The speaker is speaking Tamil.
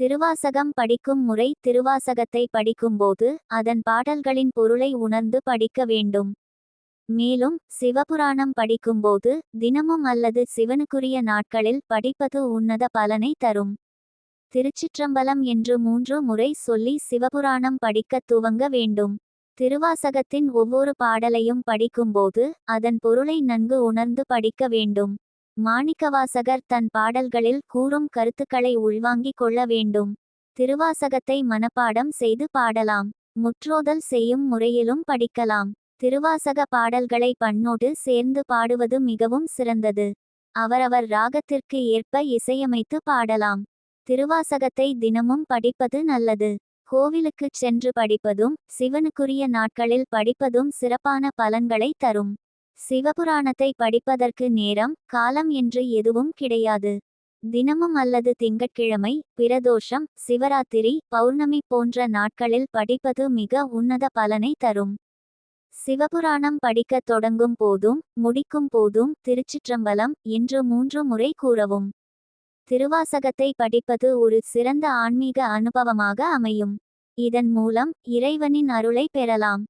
திருவாசகம் படிக்கும் முறை திருவாசகத்தை படிக்கும்போது அதன் பாடல்களின் பொருளை உணர்ந்து படிக்க வேண்டும். மேலும் சிவபுராணம் படிக்கும்போது தினமும் அல்லது சிவனுக்குரிய நாட்களில் படிப்பது உன்னத பலனை தரும். திருச்சிற்றம்பலம் என்று மூன்று முறை சொல்லி சிவபுராணம் படிக்கத் துவங்க வேண்டும். திருவாசகத்தின் ஒவ்வொரு பாடலையும் படிக்கும்போது அதன் பொருளை நன்கு உணர்ந்து படிக்க வேண்டும். மாணிக்கவாசகர் தன் பாடல்களில் கூறும் கருத்துக்களை உள்வாங்கிக் கொள்ள வேண்டும். திருவாசகத்தை மனப்பாடம் செய்து பாடலாம். முற்றோதல் செய்யும் முறையிலும் படிக்கலாம். திருவாசக பாடல்களை பண்ணோடு சேர்ந்து பாடுவது மிகவும் சிறந்தது. அவரவர் ராகத்திற்கு ஏற்ப இசையமைத்து பாடலாம். திருவாசகத்தை தினமும் படிப்பது நல்லது. கோவிலுக்குச் சென்று படிப்பதும் சிவனுக்குரிய நாட்களில் படிப்பதும் சிறப்பான பலன்களை தரும். சிவபுராணத்தை படிப்பதற்கு நேரம் காலம் என்று எதுவும் கிடையாது. தினமும் அல்லது திங்கட்கிழமை பிரதோஷம் சிவராத்திரி பௌர்ணமி போன்ற நாட்களில் படிப்பது மிக உன்னத பலனை தரும். சிவபுராணம் படிக்கத் தொடங்கும் போதும் முடிக்கும் போதும் திருச்சிற்றம்பலம் என்று மூன்று முறை கூறவும். திருவாசகத்தை படிப்பது ஒரு சிறந்த ஆன்மீக அனுபவமாக அமையும். இதன் மூலம் இறைவனின் அருளை பெறலாம்.